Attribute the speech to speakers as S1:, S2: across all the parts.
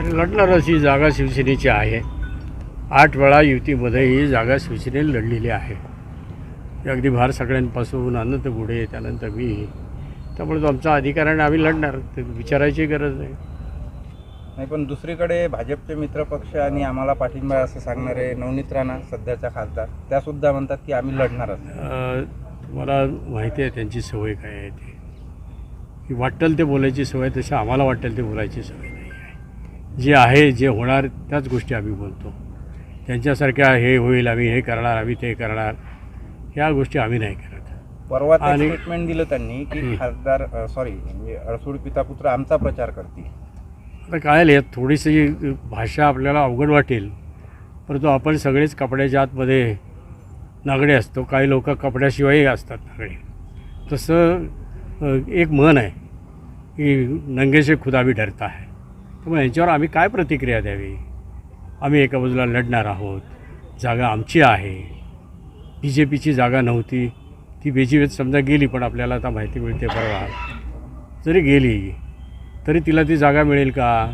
S1: आणि लढणारच ही जागा शिवसेनेची आहे आठ वेळा युतीमध्ये ही जागा शिवसेनेने लढलेली आहे. अगदी भार सगळ्यांपासून अनंत गुढे त्यानंतर मी. त्यामुळे तो आमचा अधिकार आणि आम्ही लढणार ते विचारायची गरज नाही.
S2: नाही पण दुसरीकडे भाजपचे मित्रपक्ष आणि आम्हाला पाठिंबा असं सांगणारे नवनीत राणा सध्याच्या खासदार त्या सुद्धा म्हणतात की आम्ही लढणारच
S1: अ, तुम्हाला माहिती आहे त्यांची सवय काय आहे ती? की वाटेल ते बोलायची सवय तशी आम्हाला वाटेल ते बोलायची सवय. जे आहे जे होणार त्याच गोष्टी आम्ही बोलतो. त्यांच्यासारख्या हे होईल आम्ही हे करणार आम्ही ते करणार ह्या गोष्टी आम्ही नाही करत.
S2: परवा
S1: आणि-
S2: स्टेटमेंट दिलं त्यांनी की. खासदार सॉरी म्हणजे अडसूड पिता पुत्र आमचा प्रचार करतील.
S1: आता काय यात थोडीशी भाषा आपल्याला अवघड वाटेल परंतु आपण सगळेच कपड्याच्या आतमध्ये नागडे असतो. काही लोक कपड्याशिवायही असतात नागडे. तसं एक म्हण आहे की नंगेशे खुदा भी डरता है. त्यामुळे यांच्यावर आम्ही काय प्रतिक्रिया द्यावी? आम्ही एका बाजूला लढणार आहोत. जागा आमची आहे. बी जे पीची जागा नव्हती. ती बी जे समजा गेली पण आपल्याला आता माहिती मिळते परवा. जरी गेली तरी तिला ती जागा मिळेल का?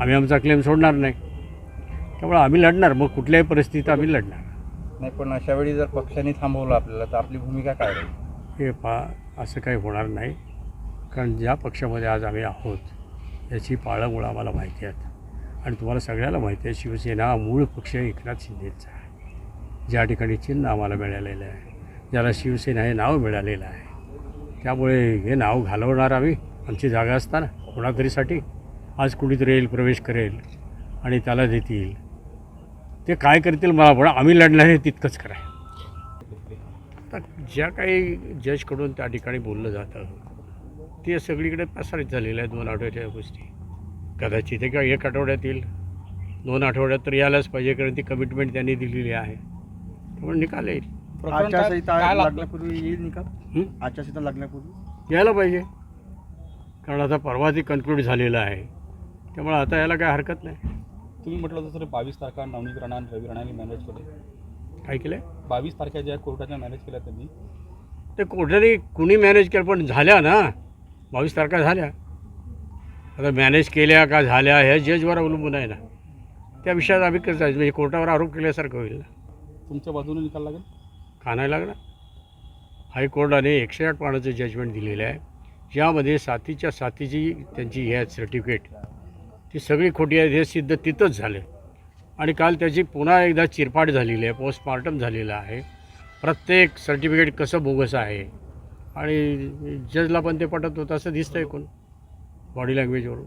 S1: आम्ही आमचा क्लेम सोडणार नाही. त्यामुळे आम्ही लढणार. मग कुठल्याही परिस्थितीत आम्ही लढणार.
S2: नाही पण अशा वेळी जर पक्षाने थांबवलं आपल्याला तर आपली भूमिका काय राहील?
S1: हे पा असं काही होणार नाही. कारण ज्या पक्षामध्ये आज आम्ही आहोत याची पाळंमुळं आम्हाला माहिती आहेत. आणि तुम्हाला सगळ्याला माहिती आहे शिवसेना हा मूळ पक्ष एकनाथ शिंदेचा आहे. ज्या ठिकाणी चिन्ह आम्हाला मिळालेलं आहे ज्याला शिवसेना हे नाव मिळालेलं आहे त्यामुळे हे नाव घालवणार आम्ही आमची जागा असताना कोणातरीसाठी आज कुणीतरी येईल प्रवेश करेल आणि त्याला देतील. ते काय करतील मला पण आम्ही लढणार हे तितकंच करा आता ज्या काही जजकडून त्या ठिकाणी बोललं जातं ते सगळीकडे प्रसारित झालेलं आहे दोन आठवड्याच्या गोष्टी. कदाचित काय एक आठवड्यात येईल दोन आठवड्यात तर यायलाच पाहिजे कारण ती कमिटमेंट त्यांनी दिलेली आहे. त्यामुळे निकाल येईल.
S3: आचारसंहिता लागण्यापूर्वी येईल निकाल?
S1: हं?
S3: आचारसंहिता लागण्यापूर्वी?
S1: यायला पाहिजे. कारण आता परवा ते कन्क्लूड झालेलं आहे. त्यामुळे आता यायला काय हरकत नाही.
S4: तुम्ही म्हटलं तसं बावीस तारखा नवनीत राणा आणि रवी राणांनी मॅनेज केले
S1: काय केलं
S4: बावीस तारखा ज्या कोर्टाच्या मॅनेज केल्या त्यांनी.
S1: ते कोर्टाने कुणी मॅनेज केलं पण झाल्या ना. बावीस तारखा झाल्या. आता मॅनेज केल्या का झाल्या ह्या जजवर अवलंबून आहे ना. त्या विषयात आम्ही कसं जायचं म्हणजे कोर्टावर आरोप केल्यासारखं होईल ना.
S4: तुमच्या बाजूने निकाल लागेल?
S1: का नाही लागणार. हायकोर्टाने एकशे आठ पानाचं जजमेंट दिलेलं आहे. ज्यामध्ये साथीच्या साथीची त्यांची हे आहे सर्टिफिकेट ती सगळी खोटी आहेत हे सिद्ध तिथंच झालं. आणि काल त्याची पुन्हा एकदा चिरफाड झालेली आहे पोस्टमार्टम झालेलं आहे. प्रत्येक सर्टिफिकेट कसं बोगस आहे आणि जजला पण ते पटत होतं असं आहे कोण? बॉडी लँग्वेजवरून